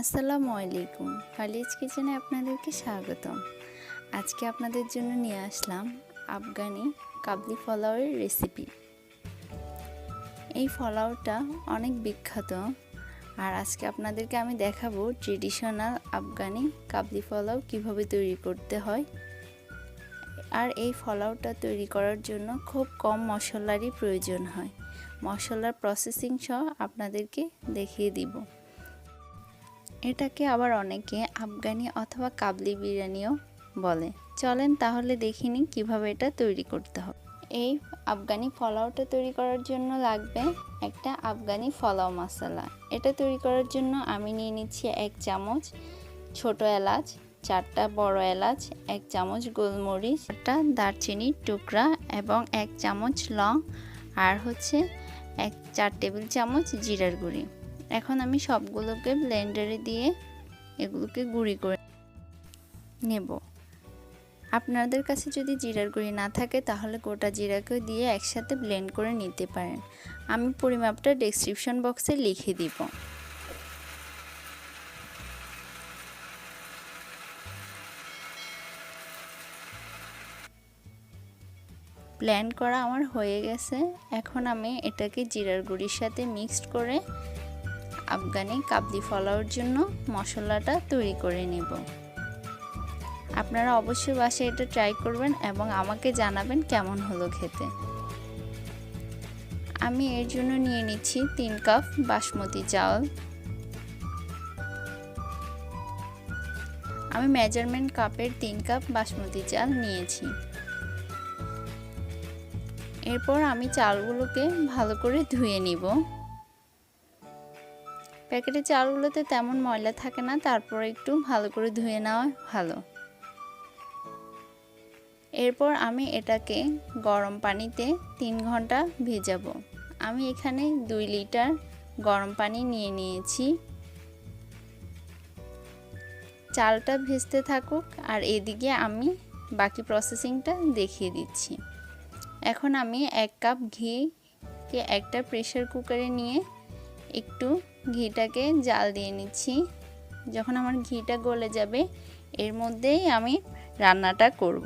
আসসালামু আলাইকুম। ফালিজ কিচেনে আপনাদেরকে স্বাগতম। আজকে আপনাদের জন্য নিয়ে আসলাম আফগানি কাবলি ফলাওয়ের রেসিপি এই ফলাওটা অনেক বিখ্যাত। আর আজকে আপনাদেরকে আমি দেখাবো ট্রেডিশনাল আফগানি কাবলি ফলাও কীভাবে তৈরি করতে হয়। আর এই ফলাওটা তৈরি করার জন্য খুব কম মশলারই প্রয়োজন হয়। মশলার প্রসেসিং সহ আপনাদেরকে দেখিয়ে দিব। এটাকে আবার অনেকে আফগানি অথবা কাবলি বিরিয়ানিও বলে। চলেন তাহলে দেখিনি কীভাবে এটা তৈরি করতে হবে এই আফগানি ফলাওটা তৈরি করার জন্য লাগবে একটা আফগানি ফলাও মশলা। এটা তৈরি করার জন্য আমি নিয়ে নিচ্ছি এক চামচ ছোট এলাচ, চারটা বড় এলাচ, এক চামচ গোলমরিচ, একটা দারচিনির টুকরা এবং এক চামচ লং আর হচ্ছে এক চার টেবিল চামচ জিরার গুঁড়ি। এখন আমি সবগুলোকে ব্লেন্ডারে দিয়ে এগুলোকে গুঁড়ি করে নেব। আপনাদের কাছে যদি জিরার গুঁড়ি না থাকে, তাহলে গোটা জিরাকে দিয়ে একসাথে ব্লেন্ড করে নিতে পারেন। আমি পরিমাপটা ডেসক্রিপশন বক্সে লিখে দিব। ব্লেন্ড করা আমার হয়ে গেছে। এখন আমি এটাকে জিরার গুঁড়ির সাথে মিক্সড করে আফগানি কাবলি ফলাওয়ার জন্য মশলাটা তৈরি করে নেব। আপনারা অবশ্যই বাসায় এটা ট্রাই করবেন এবং আমাকে জানাবেন কেমন হলো খেতে। আমি এর জন্য নিয়ে নিচ্ছি তিন কাপ বাসমতি চাল। আমি মেজারমেন্ট কাপের তিন কাপ বাসমতি চাল নিয়েছি। এরপর আমি চালগুলোকে ভালো করে ধুয়ে নিব। প্যাকেটের চালগুলোতে তেমন ময়লা থাকে না, তারপর একটু ভালো করে ধুয়ে নেওয়া ভালো। এরপর আমি এটাকে গরম পানিতে তিন ঘণ্টা ভেজাবো। আমি এখানে দুই লিটার গরম পানি নিয়ে নিয়েছি। চালটা ভেজতে থাকুক আর এদিকে আমি বাকি প্রসেসিংটা দেখিয়ে দিচ্ছি। এখন আমি এক কাপ ঘিকে একটা প্রেশার কুকারে নিয়ে একটু ঘিটাকে জাল দিয়ে নিচ্ছি। যখন আমার ঘিটা গলে যাবে, এর মধ্যেই আমি রান্নাটা করব।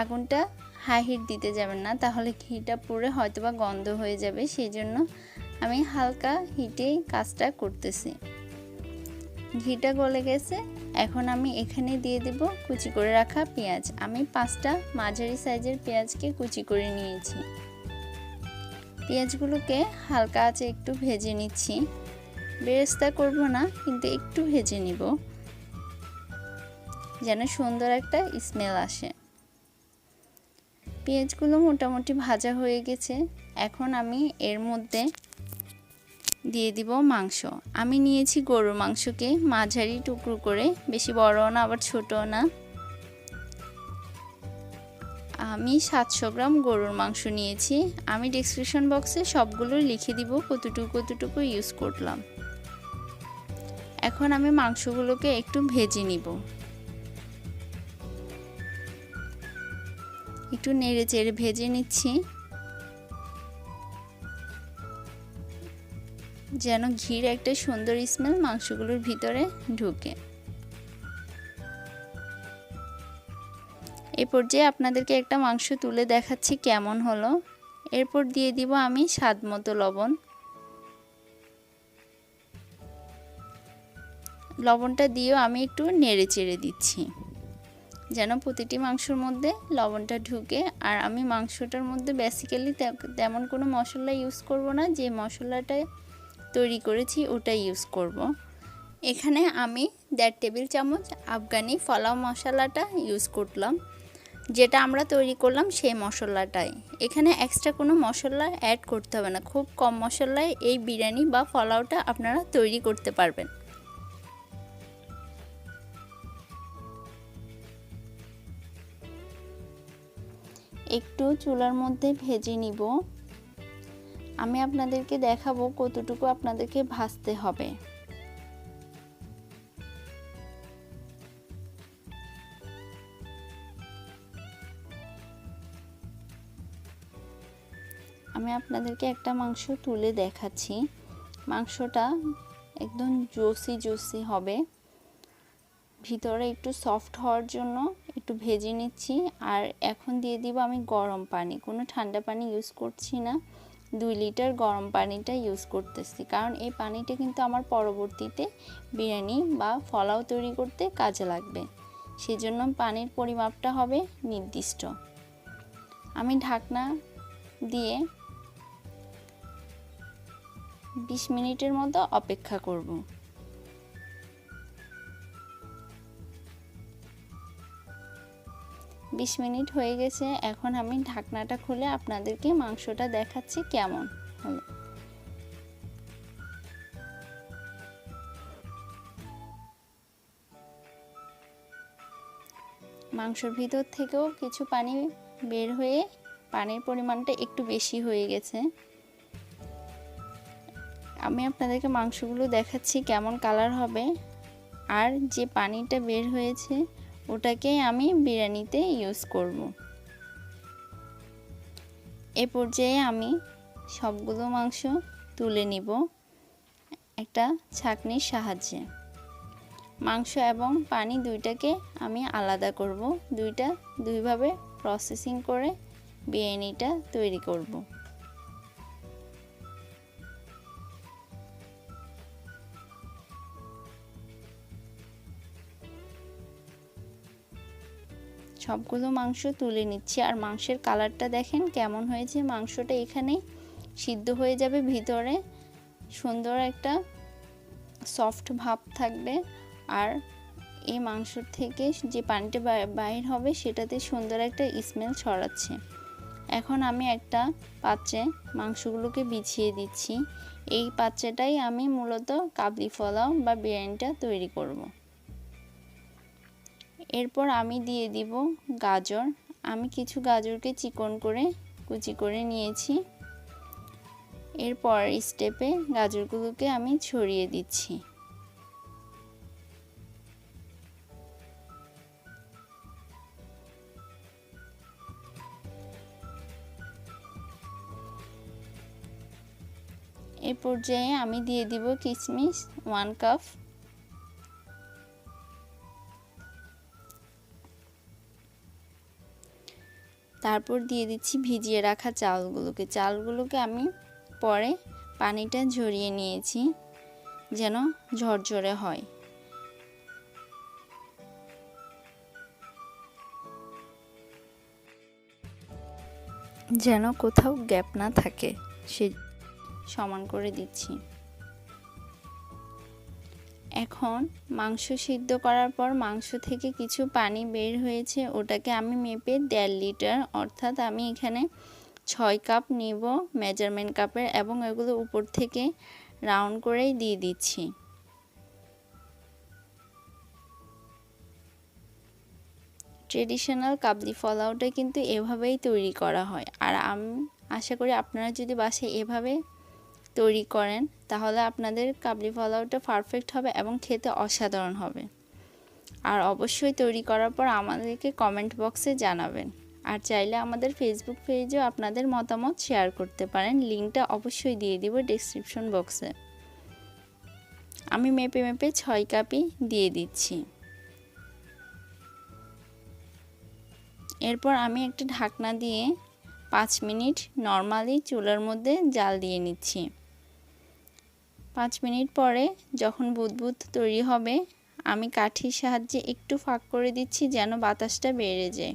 আগুনটা হাই হিট দিতে যাবেন না, তাহলে ঘিটা পুরো হয়তোবা গন্ধ হয়ে যাবে সেই জন্য আমি হালকা হিটেই কাজটা করতেছি। ঘিটা গলে গেছে, এখন আমি এখানে দিয়ে দেব কুচি করে রাখা পেঁয়াজ। আমি পাঁচটা মাঝারি সাইজের পেঁয়াজকে কুচি করে নিয়েছি। পেঁয়াজগুলোকে হালকা আছে একটু ভেজে নিচ্ছি। বেরেস্তা করব না, কিন্তু একটু ভেজে নিব। যেন সুন্দর একটা স্মেল আসে। পেঁয়াজগুলো মোটামুটি ভাজা হয়ে গেছে। এখন আমি এর মধ্যে দিয়ে দিব মাংস। আমি নিয়েছি গরুর মাংসকে মাঝারি টুকরো করে, বেশি বড়ও না, আবার ছোটও না। আমি সাতশো গ্রাম গরুর মাংস নিয়েছি। আমি ডিসক্রিপশন বক্সে সবগুলো লিখে দিব, কতটুকু কতটুকু ইউজ করলাম। এখন আমি মাংসগুলোকে একটু ভেজে নিব। একটু নেড়ে চেড়ে ভেজে নিচ্ছি। যেন ঘির একটা সুন্দর স্মেল মাংসগুলোর ভিতরে ঢুকে। এই পর্যায়ে আপনাদেরকে একটা মাংস তুলে দেখাচ্ছি কেমন হলো। এরপর দিয়ে দিব আমি স্বাদ মতো লবণ। লবণটা দিয়েও আমি একটু নেড়ে চেড়ে দিচ্ছি, যেন প্রতিটি মাংসর মধ্যে লবণটা ঢুকে। আর আমি মাংসটার মধ্যে বেসিক্যালি তেমন কোনো মশলা ইউজ করব না, যে মশলাটা তৈরি করেছি ওটা ইউজ করব। এখানে আমি দেড় টেবিল চামচ আফগানি ফলাও মশলাটা ইউজ করলাম। যেটা আমরা তৈরি করলাম সেই মশলাটাই। এখানে এক্সট্রা কোনো মশলা অ্যাড করতে হবে না। খুব কম মশলায় এই বিরিয়ানি বা ফলাওটা আপনারা তৈরি করতে পারবেন। একটু চুলার মধ্যে ভেজে নিব। আমি আপনাদেরকে দেখাবো কতটুকু আপনাদেরকে ভাজতে হবে। আমি আপনাদেরকে একটা মাংস তুলে দেখাচ্ছি। মাংসটা একদম জুসি জুসি হবে। ভিতরে একটু সফট হওয়ার জন্য একটু ভেজে নিচ্ছি আর এখন দিয়ে দিব আমি গরম পানি। কোনো ঠান্ডা পানি ইউজ করছি না। দুই লিটার গরম পানিটা ইউজ করতেছি। কারণ এই পানিটা কিন্তু আমার পরবর্তীতে বিরিয়ানি বা ফলাও তৈরি করতে কাজে লাগবে। সেজন্য পানির পরিমাপটা হবে নির্দিষ্ট। আমি ঢাকনা দিয়ে বিশ মিনিটের মতো অপেক্ষা করব। বিশ মিনিট হয়ে গেছে, এখন আমি ঢাকনাটা খুলে আপনাদেরকে মাংসটা দেখাচ্ছি কেমন হলো। মাংসর ভিতর থেকেও কিছু পানি বের হয়ে পানির পরিমাণটা একটু বেশি হয়ে গেছে। আমি আপনাদেরকে মাংসগুলো দেখাচ্ছি কেমন কালার হবে। আর যে পানিটা বের হয়েছে, ওটাকে আমি বিরিয়ানিতে ইউজ করব। এ পর্যায়ে আমি সবগুলো মাংস তুলে নিব একটা ছাকনির সাহায্যে। মাংস এবং পানি দুইটাকে আমি আলাদা করব, দুইটা দুইভাবে প্রসেসিং করে বিরিয়ানিটা তৈরি করব। সবগুলো মাংস তুলে নিচ্ছি। আর মাংসের কালারটা দেখেন কেমন হয়েছে। মাংসটা এখানে সিদ্ধ হয়ে যাবে ভিতরে। সুন্দর একটা সফট ভাব থাকবে। আর এই মাংস থেকে যে পানিটা বাইর হবে সেটাতে সুন্দর একটা স্মেল ছড়াচ্ছে। এখন আমি একটা পাত্রে মাংসগুলোকে বিছিয়ে দিচ্ছি। এই পাত্রটাই আমি মূলত কাবলি ফলাও বা বিরিয়ানিটা তৈরি করব। এরপর আমি দিয়ে দিব গাজর। আমি কিছু গাজরকে চিকন করে কুচি করে নিয়েছি। এরপর স্টেপে গাজরগুলোকে আমি ছড়িয়ে দিচ্ছি। এ পর্যায়ে আমি দিয়ে দিব কিশমিশ ওয়ান কাপ। তারপর দিয়ে দিচ্ছি ভিজিয়ে রাখা চালগুলোকে। চালগুলোকে আমি পরে পানিটা ঝরিয়ে নিয়েছি যেন ঝরঝরে হয়। যেন কোথাও গ্যাপ না থাকে, সে সমান করে দিচ্ছি। এখন মাংস সিদ্ধ করার পর মাংস থেকে কিছু পানি বের হয়েছে, ওটাকে আমি মেপে দেড় লিটার, অর্থাৎ আমি এখানে ছয় কাপ নিব মেজারমেন্ট কাপের এবং এগুলো উপর থেকে রাউন্ড করেই দিয়ে দিচ্ছি। ট্রেডিশনাল কাবলি ফলাওটা কিন্তু এভাবেই তৈরি করা হয়। আর আমি আশা করি আপনারা যদি বাসায় এভাবে তৈরি করেন, তাহলে আপনাদের কাবলি ফলাওটা পারফেক্ট হবে এবং খেতে অসাধারণ হবে। আর অবশ্যই তৈরি করার পর আমাদেরকে কমেন্ট বক্সে জানাবেন। আর চাইলে আমাদের ফেসবুক পেজেও আপনাদের মতামত শেয়ার করতে পারেন লিঙ্কটা অবশ্যই দিয়ে দিব ডিসক্রিপশন বক্সে আমি মেপে মেপে ছয় কাপই দিয়ে দিচ্ছি। এরপর আমি একটা ঢাকনা দিয়ে পাঁচ মিনিট নর্মালি চুলার মধ্যে জাল দিয়ে নিচ্ছি। পাঁচ মিনিট পরে যখন বুদবুদ তৈরি হবে, আমি কাঠির সাহায্যে একটু ফাঁক করে দিচ্ছি যেন বাতাসটা বেড়ে যায়।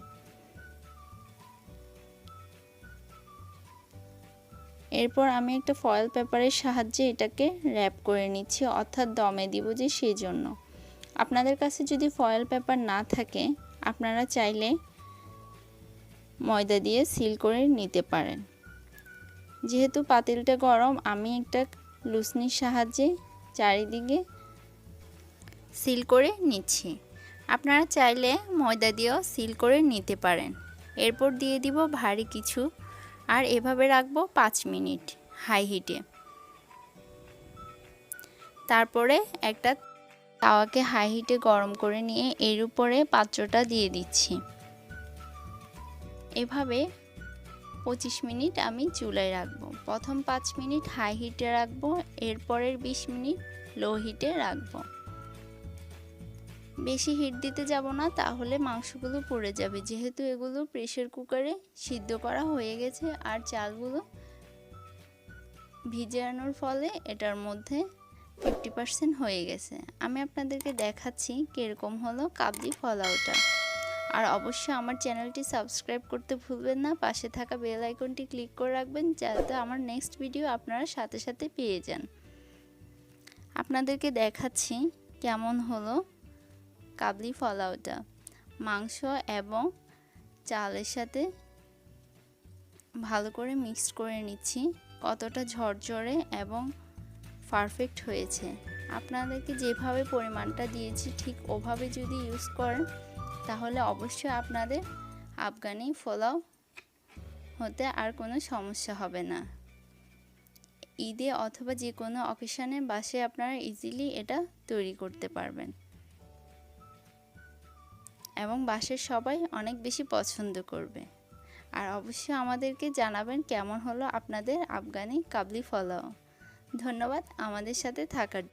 এরপর আমি একটা ফয়েল পেপারের সাহায্যে এটাকে র্যাপ করে নিচ্ছি, অর্থাৎ দমে দিব যে সেই জন্য আপনাদের কাছে যদি ফয়েল পেপার না থাকে, আপনারা চাইলে ময়দা দিয়ে সিল করে নিতে পারেন। যেহেতু পাতিলটা গরম, আমি একটা লুসনির সাহায্যে চারিদিকে সিল করে নিচ্ছি। আপনারা চাইলে ময়দা দিয়েও সিল করে নিতে পারেন। এরপর দিয়ে দিব ভারী কিছু আর এভাবে রাখব পাঁচ মিনিট হাই হিটে। তারপরে একটা তাওয়াকে হাই হিটে গরম করে নিয়ে এর উপরে পাত্রটা দিয়ে দিচ্ছি। এভাবে পঁচিশ মিনিট আমি চুলায় রাখব। প্রথম পাঁচ মিনিট হাই হিটে রাখব, এরপরের বিশ মিনিট লো হিটে রাখব। বেশি হিট দিতে যাব না, তাহলে মাংসগুলো পুড়ে যাবে। যেহেতু এগুলো প্রেশার কুকারে সিদ্ধ করা হয়ে গেছে আর চালগুলো ভিজানোর ফলে এটার মধ্যে ফিফটি পার্সেন্ট হয়ে গেছে। আমি আপনাদেরকে দেখাচ্ছি কীরকম হলো কাবলি ফলাওটা। আর অবশ্যই আমার চ্যানেলটি সাবস্ক্রাইব করতে ভুলবেন না। পাশে থাকা বেল আইকনটি ক্লিক করে রাখবেন যাতে আমার নেক্সট ভিডিও আপনারা সাথে সাথে পেয়ে যান। আপনাদেরকে দেখাচ্ছি কেমন হলো কাবলি ফলাওটা মাংস এবং চালের সাথে ভালো করে মিক্স করে নিচ্ছি। কতটা ঝরঝরে এবং পারফেক্ট হয়েছে। আপনাদেরকে যেভাবে পরিমাণটা দিয়েছি ঠিক ওভাবে যদি ইউজ করেন তাহলে অবশ্যই আপনাদের আফগানি পোলাও হতে আর কোনো সমস্যা হবে না। ঈদে অথবা যে কোনো অকেশনে বাসে আপনারা ইজিলি এটা তৈরি করতে পারবেন। এবং বাসের সবাই অনেক বেশি পছন্দ করবে। আর অবশ্যই আমাদেরকে জানাবেন কেমন হলো আপনাদের আফগানি কাবলি ফলাও। ধন্যবাদ আমাদের সাথে থাকার